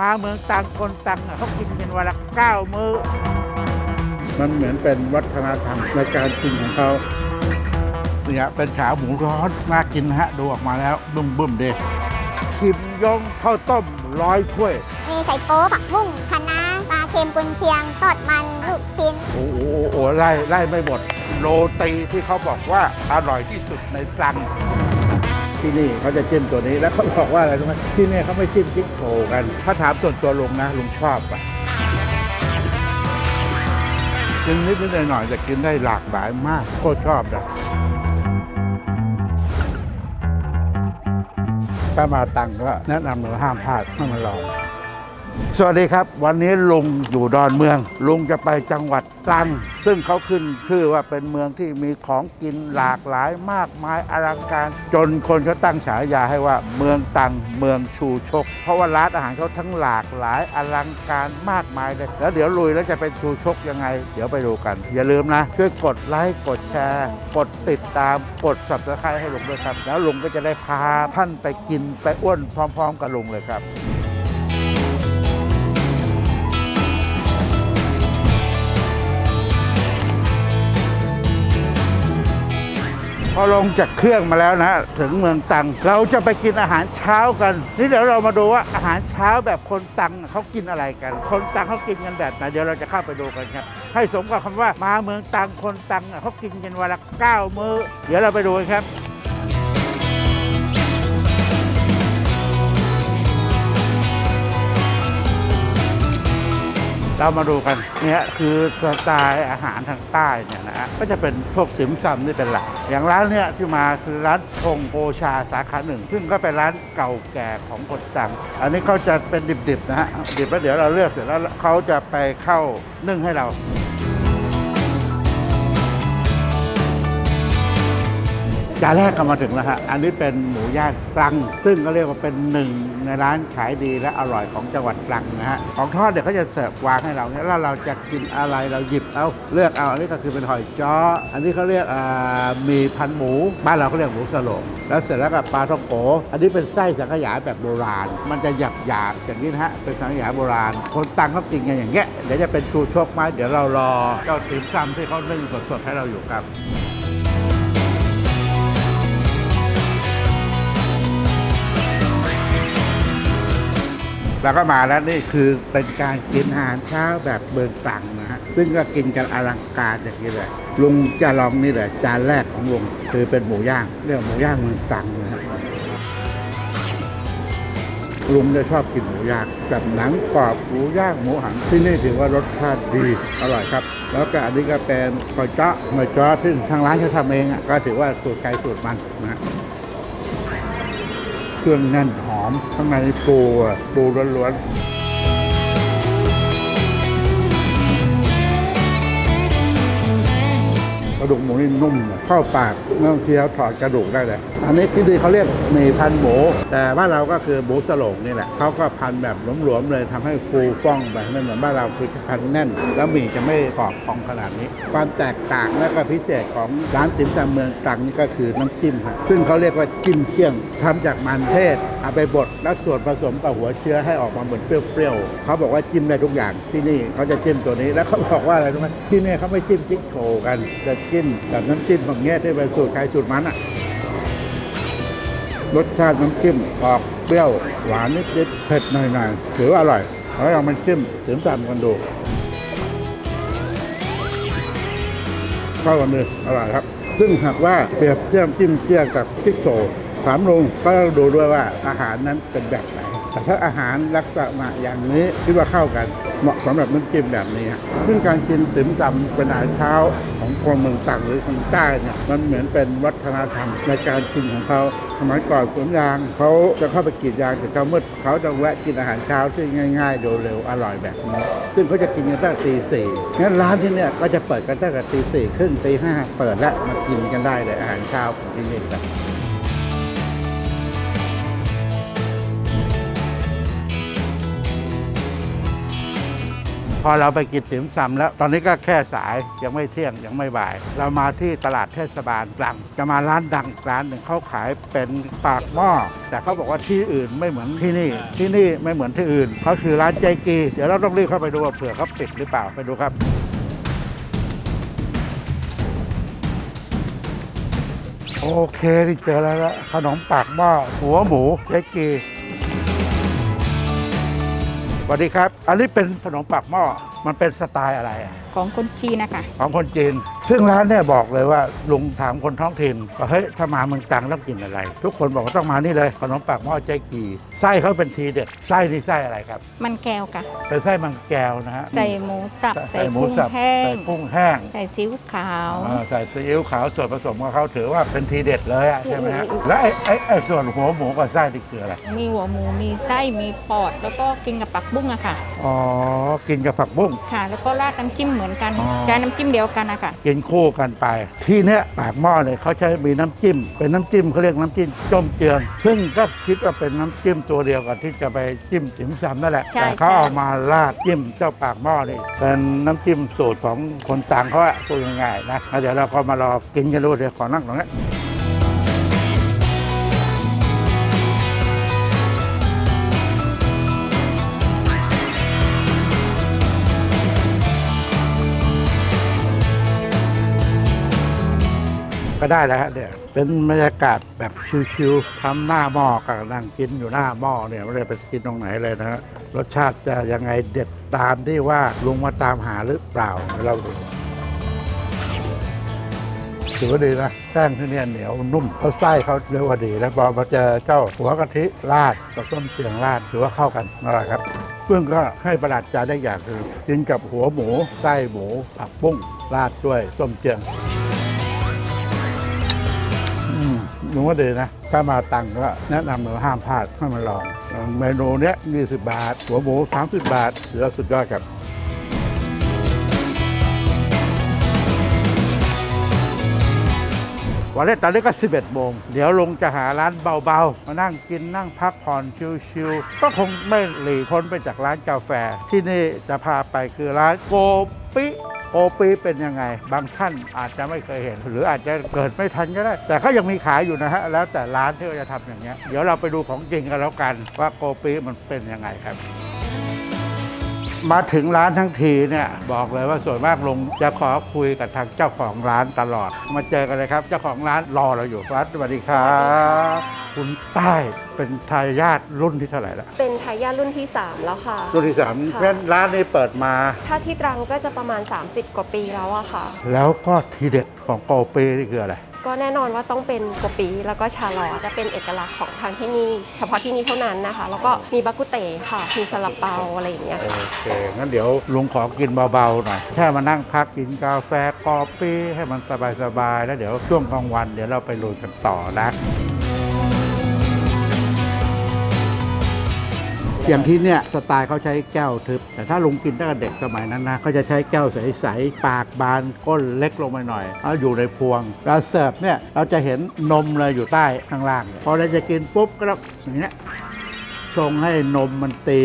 มาเมืองตังคนตังอะเขากินกันวันละเก้ามื้อ มันเหมือนเป็นวัฒนธรรมในการกินของเขาเนี่ยเป็นฉาหมูร้อนน่ากินนะฮะดูออกมาแล้วบึ้มบึ้มๆเด็คิมยงข้าวต้มร้อยถ้วย มีใส่โป๊ผักบุ้งคะน้าปลาเค็มกุนเชียงทอดมันลูกชิ้น โอ้โหโอ้โหไล่ไล่ไม่หมด โรตีที่เขาบอกว่าอร่อยที่สุดในตรัง ที่นี่เขาจะจิ้มตัวนี้แล้วเขาบอกว่าอะไรรู้ไหมที่นี่เขาไม่จิ้มซิกโผกันถ้าถามส่วนตัวลุงนะลุงชอบอะกินนิดนิดหน่อยๆแต่กินได้หลากหลายมากโคตรชอบนะถ้ามาตังก็แนะนำเราห้ามพลาดให้มาลอง สวัสดีครับ วันนี้ลุงอยู่ดอนเมือง ลุงจะไปจังหวัดตรัง ซึ่งเขาขึ้นชื่อว่าเป็นเมืองที่มีของกินหลากหลายมากมายอลังการ จนคนเขาตั้งฉายาให้ว่าเมืองตังเมืองชูชก เพราะว่าร้านอาหารเขาทั้งหลากหลายอลังการมากมายเลยแล้วเดี๋ยวลุยแล้วจะเป็นชูชกยังไง เดี๋ยวไปดูกัน อย่าลืมนะช่วยกดไลค์กดแชร์ กดติดตามกด subscribe ให้ลุงด้วยครับ แล้วลุงก็จะได้พาท่านไปกินไปอ้วนพร้อม ๆ กับลุงเลยครับ อลงจากเครื่องมาแล้วนะ ถึงเมืองตัง เราจะไปกินอาหารเช้ากัน นี่เดี๋ยวเรามาดูว่าอาหารเช้าแบบคนตังเขากินอะไรกัน คนตังเขากินกันแบบไหนเดี๋ยวเราจะเข้าไปดูกันครับ ให้สมกับคำว่ามาเมืองตังคนตังเขากินกันวันละเก้ามื้อ เดี๋ยวเราไปดูกันครับ เรามาดูกันเนี่ยคือสไตล์อาหารทางใต้เนี่ยนะฮะก็จะเป็นพวกติ่มซำนี่เป็นหลัก อย่างร้านเนี่ยที่มาคือร้านพงโอชาสาขาหนึ่ง ซึ่งก็เป็นร้านเก่าแก่ของคนตังอันนี้เขาจะเป็นดิบๆนะฮะดิบแล้วเดี๋ยวเราเลือกเสร็จแล้วเขาจะไปเข้านึ่งให้เรา จานแรกก็มาถึงแล้วฮะ อันนี้เป็นหมูย่างตรัง ซึ่งก็เรียกว่าเป็นหนึ่งในร้านขายดีและอร่อยของจังหวัดตรังนะฮะ ของทอดเดี๋ยวเขาจะเสิร์ฟวางให้เราเนี่ยแล้วเราจะกินอะไรเราหยิบเอาเลือกเอา อันนี้ก็คือเป็นหอยจ้อ อันนี้เขาเรียกอ่ามีพันหมู บ้านเราเขาเรียกหมูสโลงแล้วเสร็จแล้วกับปลาท่องโก อันนี้เป็นไส้สังขยาแบบโบราณ มันจะหยาบหยาบอย่างนี้นะฮะ เป็นสังขยาโบราณ คนตังเขากินกันอย่างเงี้ย เดี๋ยวจะเป็นชูชกไหมเดี๋ยวเรารอเจ้าติ๋มซำที่เขานึ่งสดๆให้เราอยู่ครับ แล้วก็มาแล้วนี่คือเป็นการกินอาหารเช้าแบบเบิร์ตังนะฮะซึ่งก็กินกันอลังการอย่างนี้เลยลุงจะลองนี่แหละจานแรกของลุงคือเป็นหมูย่างเรียกว่าหมูย่างเมืองตรังนะฮะลุงจะชอบกินหมูย่างแบบหนังกรอบหมูย่างหมูหันที่นี่ถือว่ารสชาติดีอร่อยครับ แล้วก็อันนี้ก็เป็นหอยเจาะหอยเจาะที่ทางร้านเขาทำเองอะก็ถือว่าสูตรไก่สูตรมันนะฮะ เครื่องแน่นหอมข้างในปูอะปูล้วนๆ ระดูกหมูนี่นุ่มเข้าปากไม่ต้องเคี้ยวถอดกระดูกได้เลยอันนี้ที่ดีเขาเรียกหมี่พันหมู แต่บ้านเราก็คือหมูสโลงนี่แหละเขาก็พันแบบหลวมๆเลยทำให้ฟูฟ่องไปไม่เหมือนบ้านเราคือพันแน่น แล้วหมี่จะไม่กรอบพองขนาดนี้ ความแตกต่างและก็พิเศษของร้านติ๋มซำเมืองตรังนี่ก็คือน้ำจิ้มครับซึ่งเขาเรียกว่าจิ้มเกี้ยงทำจากมันเทศเอาไปบดแล้วส่วนผสมกับหัวเชื้อให้ออกมาเหมือนเปรี้ยวๆเขาบอกว่าจิ้มได้ทุกอย่างที่นี่เขาจะจิ้มตัวนี้แล้วเขาบอกว่าอะไรรู้ไหมที่นี่เขาไม่จิ้มจิ๊กโชว์กันจะจิ้มแบบน้ำจิ้มบางแง่ที่เป็นสูตรใครสูตรมันอะ รสชาติน้ำจิ้มออกเปรี้ยวหวานนิดๆเผ็ดหน่อยๆถือว่าอร่อยแล้วเรามันจิ้มถึงตามกันดูเข้ากันเลยอร่อยครับ ซึ่งหากว่าเปรียบเทียบจิ้มเทียกับพริกโซถามลุงก็ต้องดูด้วยว่าอาหารนั้นเป็นแบบไหนแต่ถ้าอาหารลักษณะอย่างนี้คิดว่าเข้ากัน เหมาะสำหรับน้ำจิ้มแบบนี้ซึ่งการกินติ๋มซำเป็นอาหารเช้าของคนเมืองต่างหรือคนใต้เนี่ยมันเหมือนเป็นวัฒนธรรมในการกินของเขาสมัยก่อนสวนยางเขาจะเข้าไปกรีดยางแต่เช้ามืดเขาจะแวะกินอาหารเช้าที่ง่ายๆเร็วๆอร่อยแบบนี้ซึ่งเขาจะกินกันตั้งต่ตีสี่งั้นร้านที่เนี่ยก็จะเปิดกันตั้งแต่ตีสี่ครึ่งตีห้าเปิดแล้วมากินกันได้เลยอาหารเช้าของที่นี่ครับ พอเราไปกินติ๋มซำแล้ว ตอนนี้ก็แค่สายยังไม่เที่ยงยังไม่บ่าย เรามาที่ตลาดเทศบาลตรังจะมาร้านดังร้านหนึ่งเขาขายเป็นปากหม้อแต่เขาบอกว่าที่อื่นไม่เหมือนที่นี่ ที่นี่ไม่เหมือนที่อื่นเขาคือร้านใจกี เดี๋ยวเราต้องรีบเข้าไปดูว่าเผื่อเขาปิดหรือเปล่าไปดูครับโอเคนี่เจอแล้วละขนมปากหม้อหัวหมูเจ๊กี สวัสดีครับ อันนี้เป็นขนมปากหม้อ มันเป็นสไตล์อะไรอะของคนจีนนะคะ ของคนจีน ซึ่งร้านเนี่ยบอกเลยว่าลุงถามคนท้องถิ่นว่าเฮ้ยถ้ามาเมืองตรังต้องกินอะไร ทุกคนบอกว่าต้องมานี่เลยขนมปากหม้อเจ๊กีไส้เขาเป็นทีเด็ดไส้นี่ไส้อะไรครับมันแก้วค่ะเป็นไส้มังแก้วนะฮะใส่หมูสับใส่ใส่หมูกุ้งสับแห้ใส่งกุ้งแห้งใส่ซีอิ๊วขาว อ่าใส่ซีอิ๊วขาวส่วนผสมของเขาถือว่าเป็นทีเด็ดเลยอะใช่ไหมฮะแล้วไอ้ไอ้ไอ้ส่วนหัวหมูกับไส้นี่คืออะไรมีหัวหมูมีไส้มีปอด แล้วก็กินกับปักบุ้งอะค่ะ อ๋อกินกับผักบุ้ง ค่ะ แล้วก็ราดน้ำจิ้มเหมือนกันอ๋อ ใช้น้ำจิ้มเดียวกันอะค่ะ กินคู่กันไป ที่เนี้ยปากหม้อเนี่ยเขาใช้มีน้ำจิ้ม เป็นน้ำจิ้มเขาเรียกน้ำจิ้มจ้มเจือง ซึ่งก็คิดว่าเป็นน้ำจิ้มตัวเดียวกับที่จะไปจิ้มจิ้มซำนั่นแหละ ใช่แต่เขาใช่เอามาราดจิ้มเจ้าปากหม้อนี่เป็นน้ำจิ้มสูตรของคนต่างเขาอะพูดง่ายๆนะแล้วเดี๋ยวเราก็มารอกินกันดูเดี๋ยวขอนั่งตรงนี้ ก็ได้แล้วฮะเนี่ยเป็นบรรยากาศแบบชิวๆทำหน้าหม้อกับนั่งกินอยู่หน้าหม้อเนี่ยไม่ได้ไปกินตรงไหนเลยนะฮะรสชาติจะยังไงเด็ดตามที่ว่าลุงมาตามหาหรือเปล่าเราดูถือว่าดีนะแป้งที่เนี่ยเหนียวนุ่มเขาไส้เขาเรียกว่าดีแล้วพอมาเจอเจ้าหัวกะทิราดกับส้มเจียงราดถือว่าเข้ากันนั่นแหละครับเพื่อนก็ให้ประหลาดใจได้อย่างคือกินกับหัวหมูไส้หมูผักบุ้งราดด้วยส้มเจียง หนูว่าดีนะ ถ้ามาตังก็แนะนำเลยว่าห้ามพลาดให้มาลองเมนูเนี้ย20 บาท หัวหมู 30 บาทถือว่าสุดยอดครับวันนี้ตอนนี้ก็ 11 โมง เดี๋ยวลงจะหาร้านเบาๆ มานั่งกินนั่งพักผ่อนชิวๆก็คงไม่หลีกพ้นไปจากร้านกาแฟ ที่นี่จะพาไปคือร้านโกปิ โกปีเป็นยังไง บางท่านอาจจะไม่เคยเห็น หรืออาจจะเกิดไม่ทันก็ได้ แต่ก็ยังมีขายอยู่นะฮะ แล้วแต่ร้านที่เขาจะทำอย่างเงี้ย เดี๋ยวเราไปดูของจริงกันแล้วกันว่าโกปีมันเป็นยังไงครับ มาถึงร้านทั้งทีเนี่ยบอกเลยว่าส่วนมากลุงจะขอคุยกับทางเจ้าของร้านตลอด มาเจอกันเลยครับ เจ้าของร้านรอเราอยู่ครับสวัสดีครับคุณใต้เป็นทายาทรุ่นที่เท่าไหร่ละเป็นทายาทรุ่นที่ 3 แล้วค่ะ รุ่นที่สามค่ะเพราะฉะนั้นร้านนี้เปิดมา ถ้าที่ตรังก็จะประมาณ 30 กว่าปีแล้วอะค่ะ แล้วก็ทีเด็ดของโกเปนี่คืออะไร ก็แน่นอนว่าต้องเป็นกะปิแล้วก็ชาลอจะเป็นเอกลักษณ์ของทางที่นี่ เฉพาะที่นี่เท่านั้นนะคะ แล้วก็มีบักกุเตค่ะมีซาลาเปาอะไรอย่างเงี้ยโอค่ะเค งั้นเดี๋ยวลุงขอกินเบาๆหน่อยแค่มานั่งพักกินกาแฟกอปี้ให้มันสบายๆแล้วเดี๋ยวช่วงกลางวันเดี๋ยวเราไปลุยกันต่อนะ อย่างที่เนี่ยสไตล์เขาใช้แก้วทึบ แต่ถ้าลุงกินตั้งแต่เด็กสมัยนั้นนะเขาจะใช้แก้วใสๆปากบานก้นเล็กลงไปหน่อยแล้วอยู่ในพวงเราเสิร์ฟเนี่ยเราจะเห็นนมเลยอยู่ใต้ข้างล่างเนี่ยพอเราจะกินปุ๊บก็ต้องอย่างเงี้ย ชงให้นมมันตี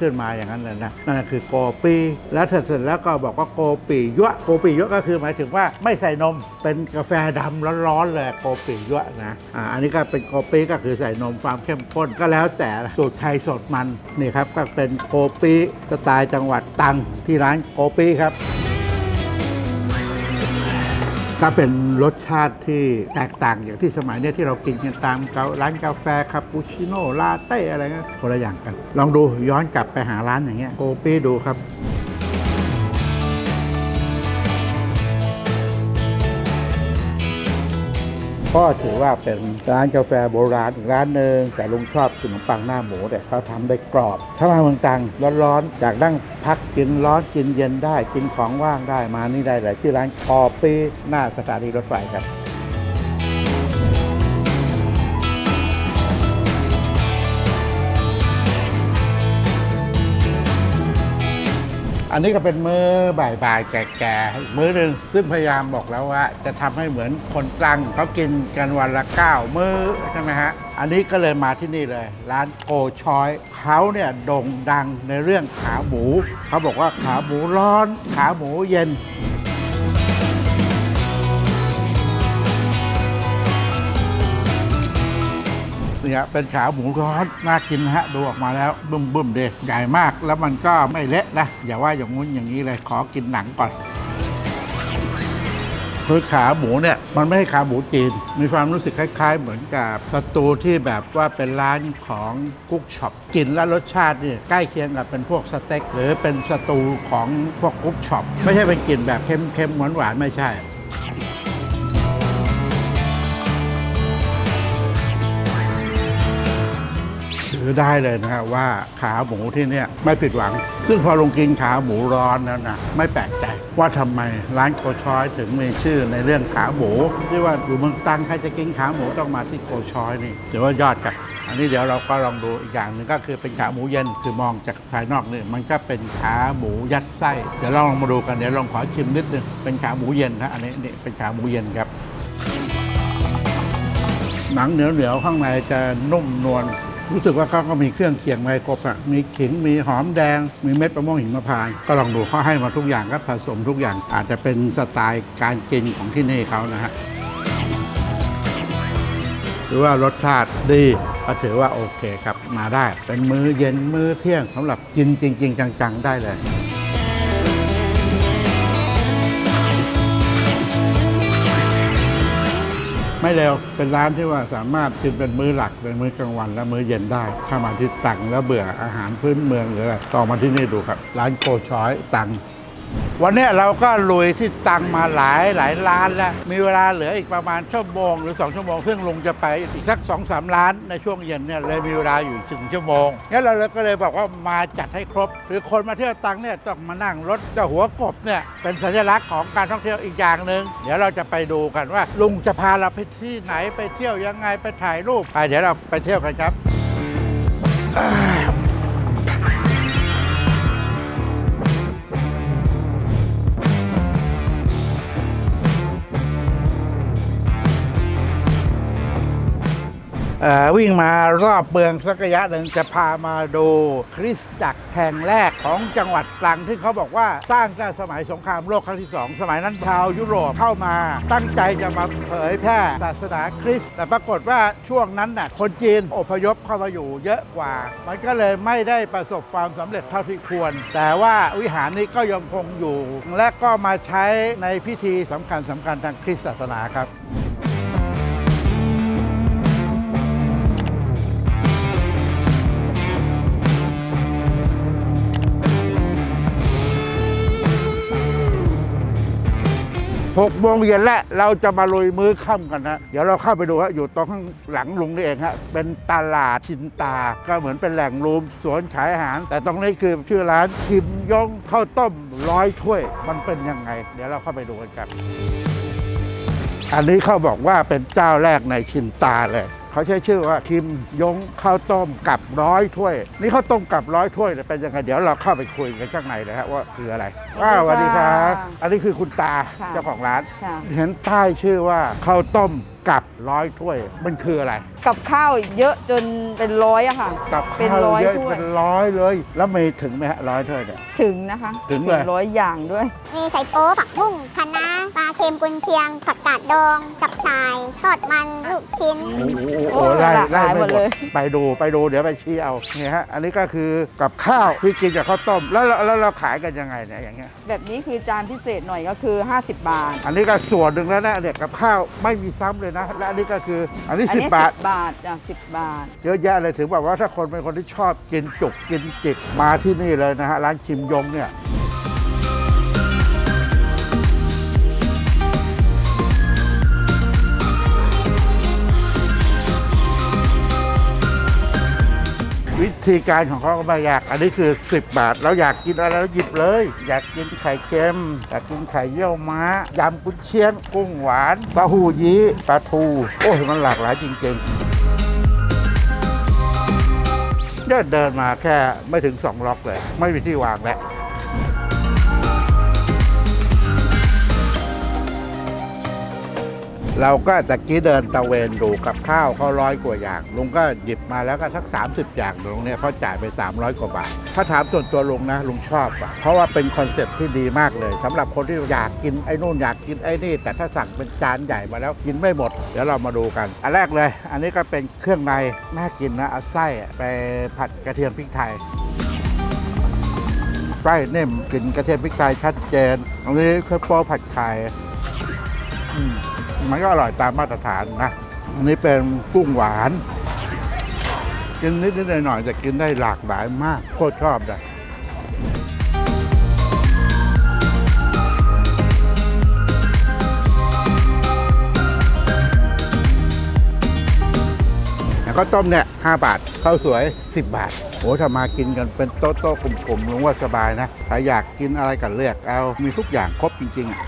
ขึ้นมาอย่างนั้นเลยนะนั่นคือโกปีแล้วเสร็จแล้วก็บอกว่าโกปียั่วโกปียั่วก็คือหมายถึงว่าไม่ใส่นมเป็นกาแฟดำร้อนๆเลยโกปียั่วนะอ่าอันนี้ก็เป็นโกปีก็คือใส่นมความเข้มข้นก็แล้วแต่สูตรใครสูตรมันนี่ครับก็เป็นโกปีสไตล์จังหวัดตังที่ร้านโกปีครับ ก็เป็นรสชาติที่แตกต่างอย่างที่สมัยเนี้ยที่เรากินกันตามเการ้านกาแฟคาปูชิโน่ลาเต้อะไรเงี้ยคนละอย่างกัน ลองดูย้อนกลับไปหาร้านอย่างเงี้ยโกปี้ดูครับ ก็ถือว่าเป็นร้านกาแฟโบราณอีกร้านหนึ่งแต่ลุงชอบขนมปังหน้าหมูแต่เขาทำได้กรอบ ถ้ามาเมืองตังร้อนๆอยากนั่งพักกินร้อนกินเย็นได้ กินของว่างได้มานี่ได้เลยที่ร้านคอปีหน้าสถานีรถไฟครับ อันนี้ก็เป็นมื้อบ่ายๆ แก่ๆอีกมื้อหนึ่งซึ่งพยายามบอกแล้วว่า จะทำให้เหมือนคนตรังเขากินกันวันละเก้ามื้อใช่ไหมฮะ อันนี้ก็เลยมาที่นี่เลย ร้านโกชอยเขาเนี่ยโด่งดังในเรื่องขาหมู เขาบอกว่าขาหมูร้อน ขาหมูเย็น เนี่ยเป็นขาหมูร้อนน่ากินนะฮะดูออกมาแล้วบึ้มบึ้มๆเดใหญ่มากแล้วมันก็ไม่เละนะอย่าว่าอย่างงู้นอย่างนี้เลยขอกินหนังก่อนคือขาหมูเนี่ยมันไม่ใช่ขาหมูจีน มีความรู้สึกคล้าย ๆ เหมือนกับสตูที่แบบว่าเป็นร้านของกุ๊กช็อปกินแล้วรสชาตินี่ใกล้เคียงกับเป็นพวกสเต็ก หรือเป็นสตูของพวกกุ๊กช็อปไม่ใช่เป็นกลิ่นแบบเค็มๆหวานๆไม่ใช่ ได้เลยนะฮะว่าขาหมูที่เนี่ยไม่ผิดหวัง ซึ่งพอลงกินขาหมูร้อนแล้วนะไม่แปลกใจว่าทำไมร้านโกชอยถึงมีชื่อในเรื่องขาหมูที่ว่าอยู่เมืองตังใครจะกินขาหมูต้องมาที่โกชอยนี่ถือว่ายอดกันอันนี้เดี๋ยวเราก็ลองดูอีกอย่างหนึ่งก็คือเป็นขาหมูเย็นคือมองจากภายนอกนี่มันก็เป็นขาหมูยัดไส้เดี๋ยวเราลองมาดูกันเดี๋ยวลองขอชิมนิดนึงเป็นขาหมูเย็นนะอันนี้นี่เป็นขาหมูเย็นครับหนังเหนียวๆข้างในจะนุ่มนวล รู้สึกว่าเขาก็มีเครื่องเคียงมาให้ครบอะมีขิงมีหอมแดง มีเม็ดมะม่วงหิมพานต์ก็ลองดูเขาให้มาทุกอย่างก็ผสมทุกอย่าง อาจจะเป็นสไตล์การกินของที่นี่เขานะฮะหรือว่ารสชาติดีก็ถือว่าโอเคครับมาได้ เป็นมื้อเย็นมื้อเที่ยงสำหรับกินจริง ๆ จัง ๆ ได้เลย ไม่เร็วเป็นร้านที่ว่าสามารถกินเป็นมื้อหลักเป็นมื้อกลางวันและมื้อเย็นได้ ถ้ามาที่ตังแล้วเบื่ออาหารพื้นเมืองหรืออะไรต้องมาที่นี่ดูครับ ร้านโกช้อยตัง วันนี้เราก็ลุยที่ตังมาหลายหลายร้านแล้ว มีเวลาเหลืออีกประมาณชั่วโมงหรือ 2 ชั่วโมง ซึ่งลุงจะไปอีกสัก2อสร้านในช่วงเย็นเนี่ยเลยมีเวลาอยู่ถึงชั่วโมงงั้นเราก็เลยบอกว่ามาจัดให้ครบคือคนมาเที่ยวตังเนี่ยต้องมานั่งรถจ้าหัวกบเนี่ยเป็นสัญลักษณ์ของการท่องเที่ยวอีกอย่างหนึ่งเดี๋ยวเราจะไปดูกันว่า ลุงจะพาเราไปที่ไหนไปเที่ยวยังไงไปถ่ายรูปไปเดี๋ยวเราไปเที่ยวกันครับ วิ่งมารอบเมืองสักระยะหนึ่งจะพามาดูคริสตจักรแห่งแรกของจังหวัดตรังที่เขาบอกว่าสร้างตั้งสมัยสงครามโลกครั้งที่สองสมัยนั้นชาวยุโรปเข้ามาตั้งใจจะมาเผยแพร่ศาสนาคริสต์แต่ปรากฏว่าช่วงนั้นน่ะคนจีนอพยพเข้ามาอยู่เยอะกว่า มันก็เลยไม่ได้ประสบความสำเร็จเท่าที่ควร แต่ว่าวิหารนี้ก็ยังคงอยู่ และก็มาใช้ในพิธีสำคัญสำคัญทางคริสตศาสนาครับ หกโมงเย็นแล้วเราจะมาลุยมื้อค่ำกันนะเดี๋ยวเราเข้าไปดูฮะอยู่ตรงข้างหลังลุงนี่เองฮะเป็นตลาดชินตา ก็เหมือนเป็นแหล่งรวมสวนขายอาหาร แต่ตรงนี้คือชื่อร้านชิมยงข้าวต้มร้อยถ้วย มันเป็นยังไง เดี๋ยวเราเข้าไปดูกันครับอันนี้เขาบอกว่าเป็นเจ้าแรกในชินตาเลย เขาใช้ชื่อว่าคิมยงข้าวต้มกับร้อยถ้วย นี่ข้าวต้มกับร้อยถ้วยเนี่ยเป็นยังไงเดี๋ยวเราเข้าไปคุยกันข้างในเลยฮะว่าคืออะไรว้าวสวัสดีครับ อันนี้คือคุณตาค่ะเจ้าของร้าน ค่ะ เห็นป้ายชื่อว่าข้าวต้ม กับร้อยถ้วย มันคืออะไร กับข้าวเยอะจนเป็นร้อยอะค่ะ กับเป็นข้าวร้อยเยอะถ้วย เป็นร้อยเลย แล้วมีถึงไหมฮะร้อยถ้วยเนี่ย ถึงนะคะถึงเลย ร้อยอย่างด้วย มีไข่โป๊ผักบุ้งคะน้าปลาเค็มกุนเชียง ผักกาดดองกับชาย ทอดมันลูกชิ้น โอ้โหโอ้ไล่หลากหไล่ลายไม่หมดหมเลดยไปดูไปดูเดี๋ยวไปชี้เอาเนี่ยฮะอันนี้ก็คือกับข้าวที่กินกับข้าวต้มแล้วเราแล้วเราขายกันยังไงเนี่ยอย่างเงี้ยแบบนี้คือจานพิเศษหน่อยก็คือ 50 บาท อันนี้ก็ส่วนหนึ่งแล้วนะเนี่ยกับข้าวไม่มีซ้ำเลยนะและอันนี้ก็คืออันนี้อันสิบนี้บาท10บาทจ้ะ10บาท เยอะแยะเลยถึงแบบว่าถ้าคนเป็นคนที่ชอบกินจุกกินจิกมาที่นี่เลยนะฮะร้านชิมยงเนี่ย วิธีการของเขาก็ไม่ยาก อันนี้คือ 10 บาทเราอยากกินอะไรเราหยิบเลย อยากกินไข่เค็ม อยากกินไข่เยี่ยวม้ายำกุนเชียงกุ้งหวานปลาหูยี้ปลาทู โอ้ยมันหลากหลายจริงๆเดินเดินมาแค่ไม่ถึง 2 ล็อกเลย ไม่มีที่วางแล้ว เราก็ตะกี้เดินตะเวนดูกับข้าวเขาร้อยกว่าอย่าง ลุงก็หยิบมาแล้วก็สัก 30 อย่างลุงเนี่ยเขาจ่ายไป 300 กว่าบาท ถ้าถามส่วนตัวลุงนะลุงชอบอะเพราะว่าเป็นคอนเซ็ปต์ที่ดีมากเลยสำหรับคนที่อยากกินไอ้นู่นอยากกินไอ้นี่ แต่ถ้าสั่งเป็นจานใหญ่มาแล้วกินไม่หมด เดี๋ยวเรามาดูกัน อันแรกเลย อันนี้ก็เป็นเครื่องในน่ากินนะเอาไส้ไปผัดกระเทียมพริกไทยไส้เนิ่มกลิ่นกระเทียมพริกไทยชัดเจนอันนี้คือโปผัดไข่ มันก็อร่อยตามมาตรฐานนะ อันนี้เป็นกุ้งหวาน กินนิดๆหน่อยๆแต่กินได้หลากหลายมากโคตรชอบเลยแล้วต้มเนี่ย5บาทข้าวสวย 10 บาทโอ้ถ้ามากินกันเป็นโต๊ะๆกลมๆลุงว่าสบายนะ ถ้าอยากกินอะไรกันเลือกเอามีทุกอย่างครบจริงๆอะ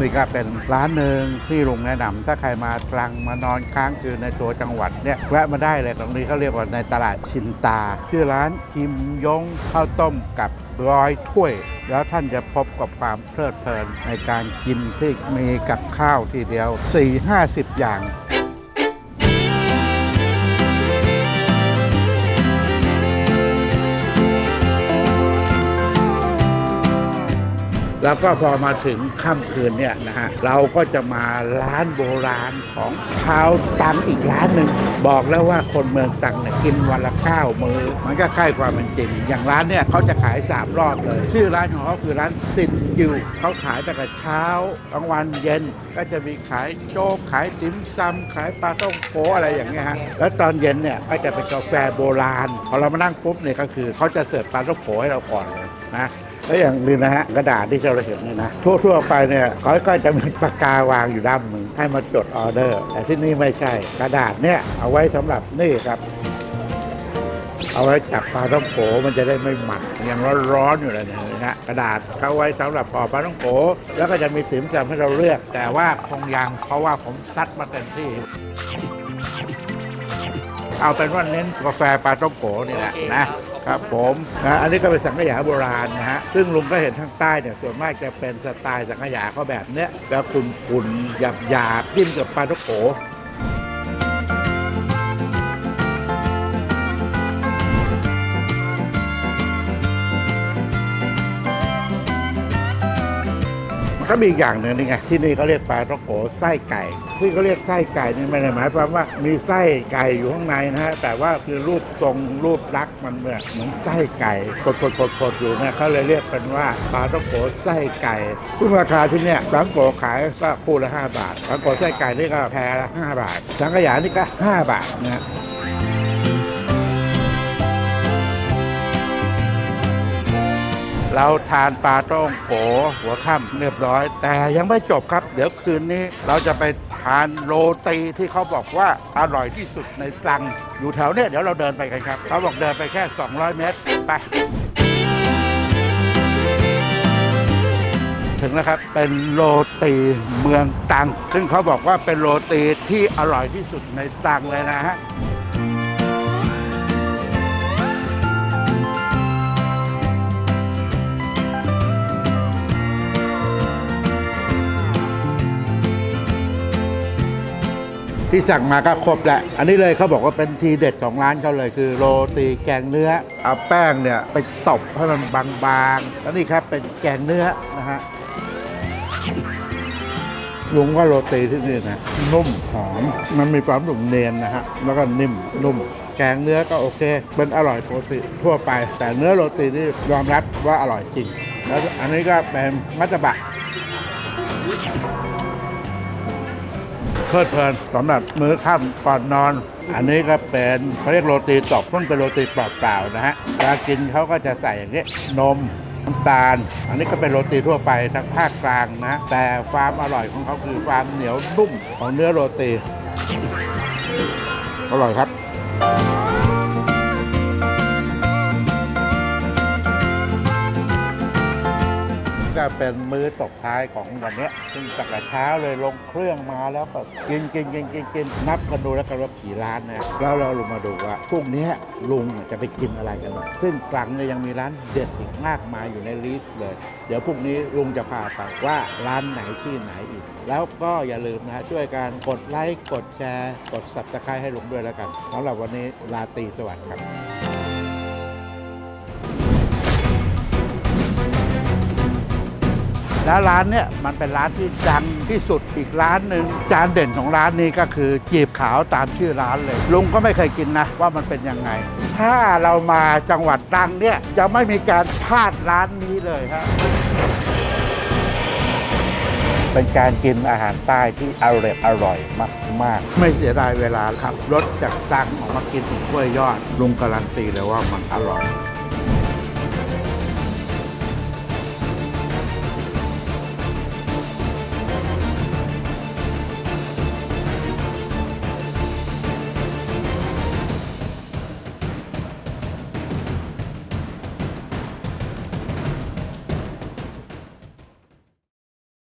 นี่ก็เป็นร้านหนึ่งที่ลุงแนะนำถ้าใครมาตรังมานอนค้างคืนในตัวจังหวัดเนี่ยแวะมาได้เลยตรงนี้เขาเรียกว่าในตลาดชินตา ชื่อร้านคิมยงข้าวต้มกับร้อยถ้วย แล้วท่านจะพบกับความเพลิดเพลินในการกินที่มีกับข้าวทีเดียว 4-50 อย่าง แล้วก็พอมาถึงค่ำคืนเนี่ยนะฮะเราก็จะมาร้านโบราณของชาวตังอีกร้านหนึ่งบอกแล้วว่าคนเมืองตังเนี่ยกินวันละข้าวมือมันก็ใกล้ความเป็นจริง อย่างร้านเนี่ยเขาจะขาย3รอบเลย ชื่อร้านของเขาคือร้านซินจิวเขาขายตั้งแต่เช้ากลางวันเย็นก็จะมีขายโจ๊กขายติ่มซำขายปลาต้องโกอะไรอย่างเงี้ยฮะแล้วตอนเย็นเนี่ยก็จะเป็นกาแฟโบราณพอเรามานั่งปุ๊บเนี่ยก็คือเขาจะเสิร์ฟปลาต้องโกให้เราก่อนเลยนะ แล้วอย่างนึงนะฮะกระดาษที่เราเห็นเนี่ยนะทั่วๆไปเนี่ยเขาก็จะมีปากกาวางอยู่ด้านมึงให้มาจดออเดอร์ แต่ที่นี่ไม่ใช่กระดาษเนี่ยเอาไว้สำหรับนี่ครับ เอาไว้จับปลาท่องโขมันจะได้ไม่หมักยังร้อนๆอยู่เลยเนี่ยนะฮะกระดาษเขาไว้สำหรับปอปลาท่องโขแล้วก็จะมีติ๋มซำให้เราเลือก แต่ว่าคงยังเพราะว่าผมซัดมาเต็มที่เอาเป็นว่าเน้นกาแฟปลาต้องโกนี่แหละนะ ครับผมนะอันนี้ก็เป็นสังขยาโบราณนะฮะซึ่งลุงก็เห็นทางใต้เนี่ยส่วนมากจะเป็นสไตล์สังขยาเขาแบบเนี้ยแล้วขุ่นๆหยาบๆจิ้มกับปลาต้องโข ก็มีอีกอย่างหนึ่งนี่ไงที่นี่เขาเรียกปลาต้องโกไส้ไก่ ที่เขาเรียกไส้ไก่นี่ไม่ได้หมายความว่ามีไส้ไก่อยู่ข้างในนะฮะแต่ว่าคือรูปทรงรูปลักษณ์มันเนี่ยเหมือนไส้ไก่กดๆๆๆอยู่นี่ยเขาเลยเรียกเป็นว่าปลาต้องโกไส้ไก่ซึ่งราคาที่เนี่ยสังโกขายก็คู่ละ5บาทสังโกไส้ไก่นี่ก็แพรละ5บาท สังขยานี่ก็ 5 บาทนะ เราทานปลาต้องโกหัวค่ำเรียบร้อย แต่ยังไม่จบครับ เดี๋ยวคืนนี้เราจะไปทานโรตีที่เขาบอกว่าอร่อยที่สุดในตรัง อยู่แถวเนี้ยเดี๋ยวเราเดินไปกันครับ เขาบอกเดินไปแค่ 200 เมตร ไป ถึงแล้วครับ เป็นโรตีเมืองตรัง ซึ่งเขาบอกว่าเป็นโรตีที่อร่อยที่สุดในตรังเลยนะฮะ ที่สั่งมาก็ครบแหละ อันนี้เลยเขาบอกว่าเป็นทีเด็ดของร้านเขาเลยคือโรตีแกงเนื้อ เอาแป้งเนี่ยไปตบให้มันบางๆ แล้วนี่ครับเป็นแกงเนื้อนะฮะลุงว่าโรตีที่นี่นะนุ่มหอม มันมีความหนุ่มเนียนนะฮะ แล้วก็นิ่มนุ่ม แกงเนื้อก็โอเค เป็นอร่อยปกติทั่วไป แต่เนื้อโรตีนี่ยอมรับว่าอร่อยจริง แล้วอันนี้ก็เป็นมัตตบะ เพลิดเพลินสำหรับมื้อค่ำก่อนนอน อันนี้ก็เป็นเขาเรียกโรตีตอกซึ่งเป็นโรตีเปล่าๆนะฮะเวลากินเขาก็จะใส่อย่างนี้นมน้ำตาล อันนี้ก็เป็นโรตีทั่วไปทางภาคกลางนะ แต่ความอร่อยของเขาคือความเหนียวนุ่มของเนื้อโรตี อร่อยครับ ทก็เป็นมื้อตบท้ายของวันนี้ซึ่งตั้งแต่เช้าเลยลงเครื่องมาแล้วก็กินกินกินกินกินนับกันดูแล้วกันว่ากี่ร้านนะแล้วเราลงมาดูว่าพรุ่งนี้ลุงจะไปกินอะไรกันบ้างซึ่งกลางเนี่ยยังมีร้านเด็ดอีกมากมายอยู่ในลิสต์เลย เดี๋ยวพรุ่งนี้ลุงจะพาไปว่าร้านไหนที่ไหนอีก แล้วก็อย่าลืมนะช่วยการกดไลค์กดแชร์ กด subscribe ให้ลุงด้วยแล้วกันสำหรับวันนี้ลาตีสวัสดิ์ครับ แล้วร้านเนี่ยมันเป็นร้านที่ดังที่สุดอีกร้านหนึ่งจานเด่นของร้านนี้ก็คือจีบขาวตามชื่อร้านเลย ลุงก็ไม่เคยกินนะว่ามันเป็นยังไง ถ้าเรามาจังหวัดตรังเนี่ยจะไม่มีการพลาดร้านนี้เลยครับเป็นการกินอาหารใต้ที่อร่อยอร่อยมาก ๆ ไม่เสียดายเวลาขับรถจากตังออกมากินถึงกล้วยยอดลุงการันตีเลยว่ามันอร่อย